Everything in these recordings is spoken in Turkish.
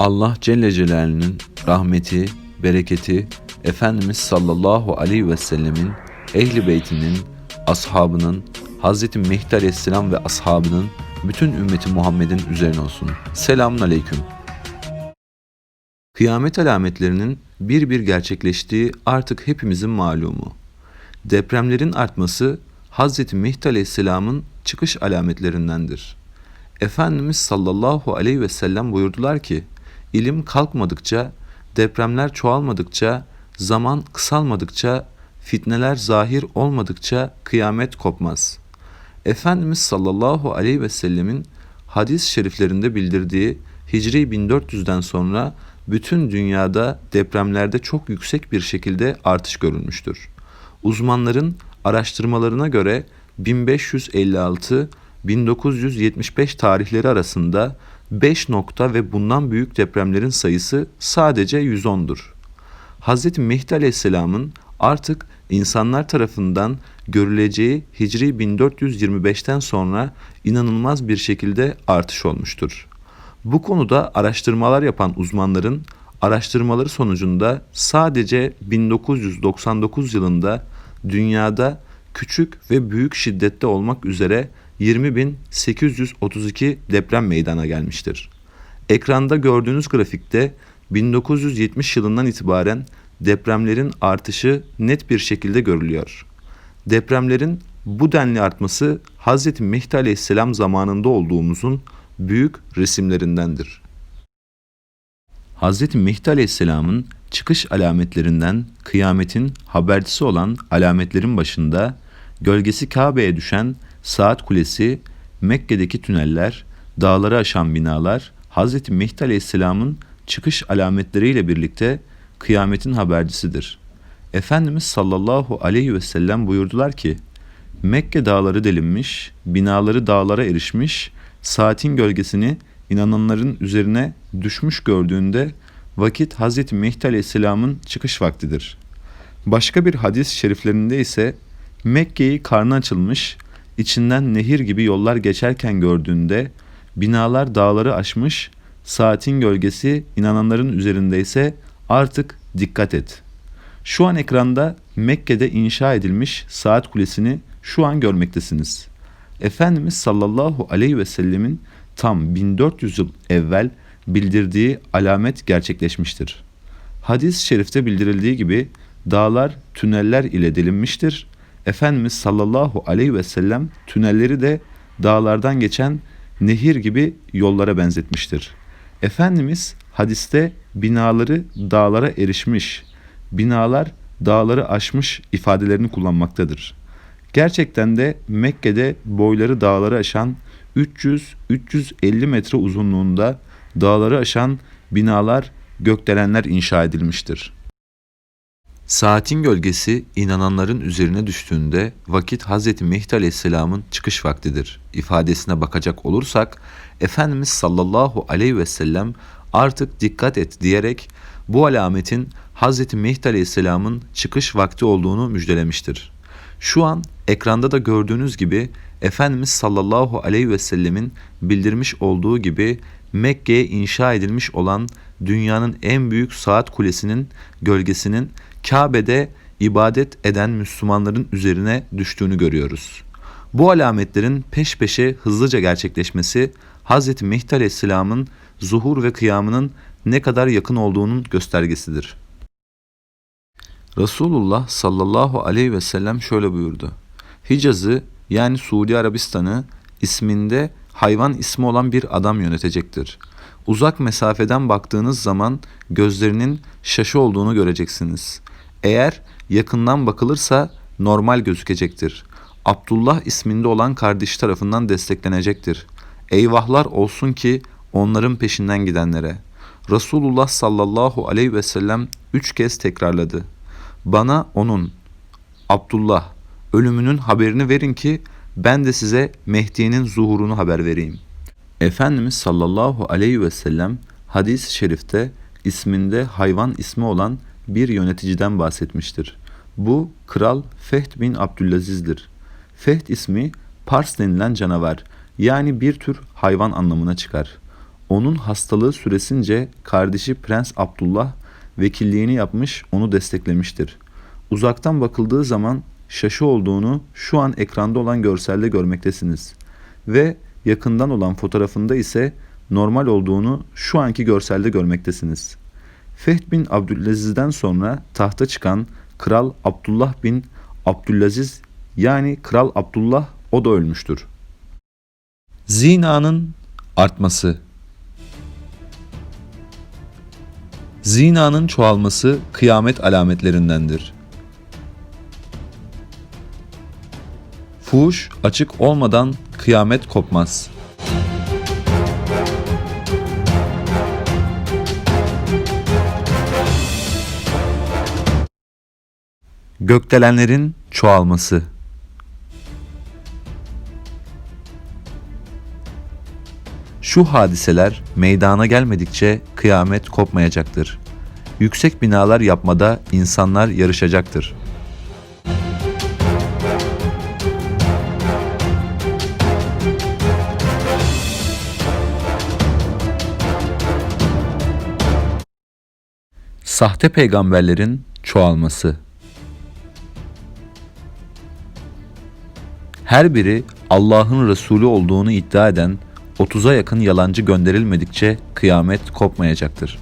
Allah Celle Celaluhu'nun rahmeti, bereketi, Efendimiz sallallahu aleyhi ve sellemin, ehli beytinin, ashabının, Hz. Mehdi aleyhisselam ve ashabının, bütün ümmeti Muhammed'in üzerine olsun. Selamun aleyküm. Kıyamet alametlerinin bir bir gerçekleştiği artık hepimizin malumu. Depremlerin artması Hz. Mehdi aleyhisselamın çıkış alametlerindendir. Efendimiz sallallahu aleyhi ve sellem buyurdular ki, ilim kalkmadıkça, depremler çoğalmadıkça, zaman kısalmadıkça, fitneler zahir olmadıkça kıyamet kopmaz. Efendimiz sallallahu aleyhi ve sellemin hadis-i şeriflerinde bildirdiği Hicri 1400'den sonra bütün dünyada depremlerde çok yüksek bir şekilde artış görülmüştür. Uzmanların araştırmalarına göre 1556-1975 tarihleri arasında 5 nokta ve bundan büyük depremlerin sayısı sadece 110'dur. Hz. Mehdi Aleyhisselam'ın artık insanlar tarafından görüleceği Hicri 1425'ten sonra inanılmaz bir şekilde artış olmuştur. Bu konuda araştırmalar yapan uzmanların araştırmaları sonucunda sadece 1999 yılında dünyada küçük ve büyük şiddette olmak üzere 20.832 deprem meydana gelmiştir. Ekranda gördüğünüz grafikte 1970 yılından itibaren depremlerin artışı net bir şekilde görülüyor. Depremlerin bu denli artması Hz. Mehdi Aleyhisselam zamanında olduğumuzun büyük resimlerindendir. Hz. Mehdi Aleyhisselam'ın çıkış alametlerinden kıyametin habercisi olan alametlerin başında gölgesi Kabe'ye düşen saat kulesi, Mekke'deki tüneller, dağları aşan binalar Hz. Mehdi Aleyhisselam'ın çıkış alametleriyle birlikte kıyametin habercisidir. Efendimiz sallallahu aleyhi ve sellem buyurdular ki, Mekke dağları delinmiş, binaları dağlara erişmiş, saatin gölgesini inananların üzerine düşmüş gördüğünde vakit Hz. Mehdi Aleyhisselam'ın çıkış vaktidir. Başka bir hadis şeriflerinde ise Mekke'yi karnı açılmış, içinden nehir gibi yollar geçerken gördüğünde binalar dağları aşmış, saatin gölgesi inananların üzerinde ise artık dikkat et. Şu an ekranda Mekke'de inşa edilmiş saat kulesini şu an görmektesiniz. Efendimiz sallallahu aleyhi ve sellemin tam 1400 yıl evvel bildirdiği alamet gerçekleşmiştir. Hadis-i şerifte bildirildiği gibi dağlar tüneller ile delinmiştir. Efendimiz sallallahu aleyhi ve sellem tünelleri de dağlardan geçen nehir gibi yollara benzetmiştir. Efendimiz hadiste binaları dağlara erişmiş, binalar dağları aşmış ifadelerini kullanmaktadır. Gerçekten de Mekke'de boyları dağları aşan 300-350 metre uzunluğunda dağları aşan binalar, gökdelenler inşa edilmiştir. Saatin gölgesi inananların üzerine düştüğünde vakit Hz. Mehdi Aleyhisselam'ın çıkış vaktidir ifadesine bakacak olursak Efendimiz sallallahu aleyhi ve sellem artık dikkat et diyerek bu alametin Hz. Mehdi Aleyhisselam'ın çıkış vakti olduğunu müjdelemiştir. Şu an ekranda da gördüğünüz gibi Efendimiz sallallahu aleyhi ve sellemin bildirmiş olduğu gibi Mekke'ye inşa edilmiş olan dünyanın en büyük saat kulesinin gölgesinin Kabe'de ibadet eden Müslümanların üzerine düştüğünü görüyoruz. Bu alametlerin peş peşe hızlıca gerçekleşmesi Hz. Mehdi Aleyhisselam'ın zuhur ve kıyamının ne kadar yakın olduğunun göstergesidir. Resulullah sallallahu aleyhi ve sellem şöyle buyurdu. Hicaz'ı yani Suudi Arabistan'ı isminde hayvan ismi olan bir adam yönetecektir. Uzak mesafeden baktığınız zaman gözlerinin şaşı olduğunu göreceksiniz. Eğer yakından bakılırsa normal gözükecektir. Abdullah isminde olan kardeş tarafından desteklenecektir. Eyvahlar olsun ki onların peşinden gidenlere. Resulullah sallallahu aleyhi ve sellem üç kez tekrarladı. Bana onun, Abdullah, ölümünün haberini verin ki ben de size Mehdi'nin zuhurunu haber vereyim. Efendimiz sallallahu aleyhi ve sellem hadis-i şerifte isminde hayvan ismi olan bir yöneticiden bahsetmiştir. Bu kral Fehd bin Abdülaziz'dir. Fehd ismi Pars denilen canavar yani bir tür hayvan anlamına çıkar. Onun hastalığı süresince kardeşi Prens Abdullah vekilliğini yapmış, onu desteklemiştir. Uzaktan bakıldığı zaman şaşı olduğunu şu an ekranda olan görselde görmektesiniz. Ve yakından olan fotoğrafında ise normal olduğunu şu anki görselde görmektesiniz. Fehd bin Abdülaziz'den sonra tahta çıkan Kral Abdullah bin Abdülaziz yani Kral Abdullah o da ölmüştür. Zinanın artması Zinanın çoğalması kıyamet alametlerindendir. Fuhuş açık olmadan kıyamet kopmaz. Gökdelenlerin çoğalması Şu hadiseler meydana gelmedikçe kıyamet kopmayacaktır. Yüksek binalar yapmada insanlar yarışacaktır. Sahte peygamberlerin çoğalması Her biri Allah'ın Resulü olduğunu iddia eden 30'a yakın yalancı gönderilmedikçe kıyamet kopmayacaktır.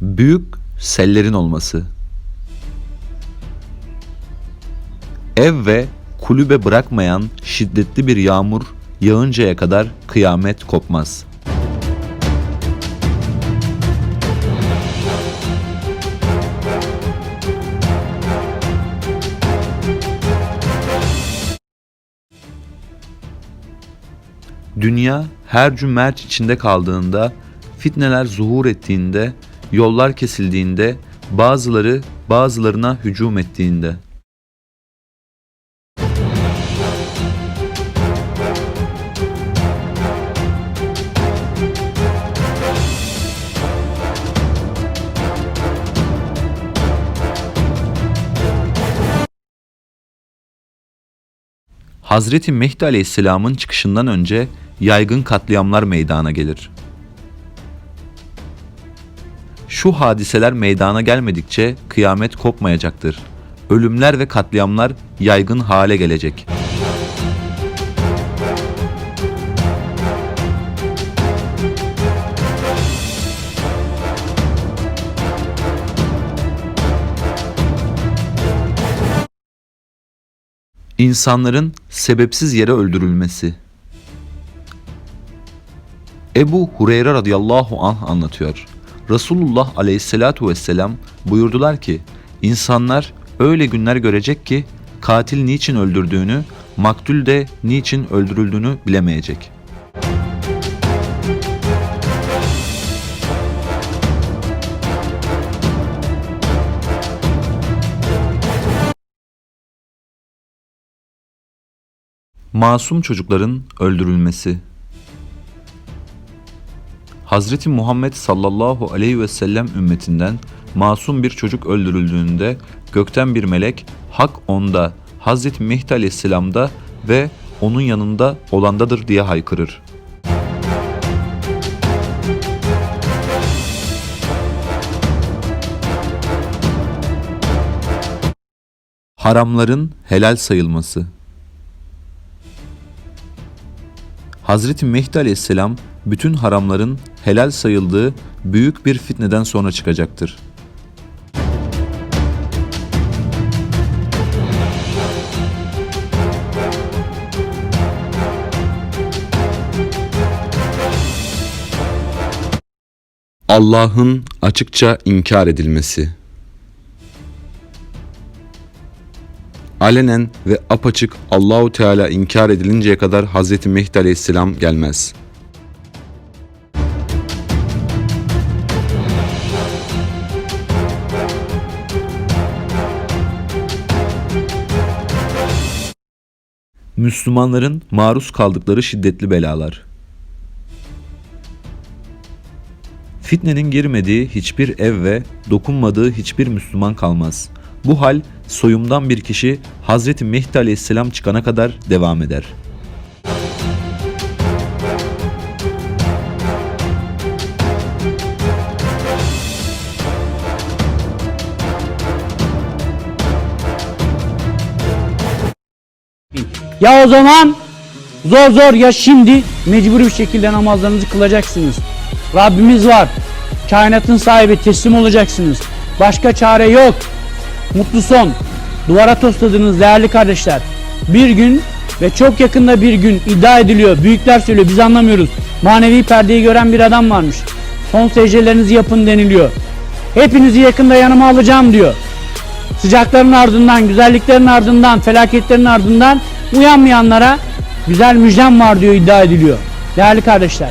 Büyük sellerin olması Ev ve kulübe bırakmayan şiddetli bir yağmur yağıncaya kadar kıyamet kopmaz.'' Dünya her cümerç içinde kaldığında, fitneler zuhur ettiğinde, yollar kesildiğinde, bazıları bazılarına hücum ettiğinde. Hazreti Mehdi Aleyhisselam'ın çıkışından önce yaygın katliamlar meydana gelir. Şu hadiseler meydana gelmedikçe kıyamet kopmayacaktır. Ölümler ve katliamlar yaygın hale gelecek. İnsanların sebepsiz yere öldürülmesi. Ebu Hureyre radıyallahu anh anlatıyor. Resulullah aleyhissalatu vesselam buyurdular ki, insanlar öyle günler görecek ki katil niçin öldürdüğünü, maktul de niçin öldürüldüğünü bilemeyecek. Masum çocukların öldürülmesi Hazreti Muhammed sallallahu aleyhi ve sellem ümmetinden masum bir çocuk öldürüldüğünde gökten bir melek hak onda, Hazreti Mehdi aleyhisselamda ve onun yanında olandadır diye haykırır. Haramların helal sayılması Hazreti Mehdi aleyhisselam bütün haramların helal sayıldığı büyük bir fitneden sonra çıkacaktır. Allah'ın açıkça inkar edilmesi alenen ve apaçık Allahu Teala inkar edilinceye kadar Hz. Mehdi Aleyhisselam gelmez. Müslümanların maruz kaldıkları şiddetli belalar. Fitnenin girmediği hiçbir ev ve dokunmadığı hiçbir Müslüman kalmaz. Bu hal soyumdan bir kişi Hazreti Mehdi Aleyhisselam çıkana kadar devam eder. Ya o zaman zor zor ya şimdi mecburi bir şekilde namazlarınızı kılacaksınız. Rabbimiz var. Kainatın sahibi teslim olacaksınız. Başka çare yok. Mutlu son. Duvara tosladınız değerli kardeşler. Bir gün ve çok yakında bir gün iddia ediliyor. Büyükler söylüyor biz anlamıyoruz. Manevi perdeyi gören bir adam varmış. Son secdelerinizi yapın deniliyor. Hepinizi yakında yanıma alacağım diyor. Sıcakların ardından, güzelliklerin ardından, felaketlerin ardından uyanmayanlara güzel müjdem var diyor iddia ediliyor. Değerli kardeşler,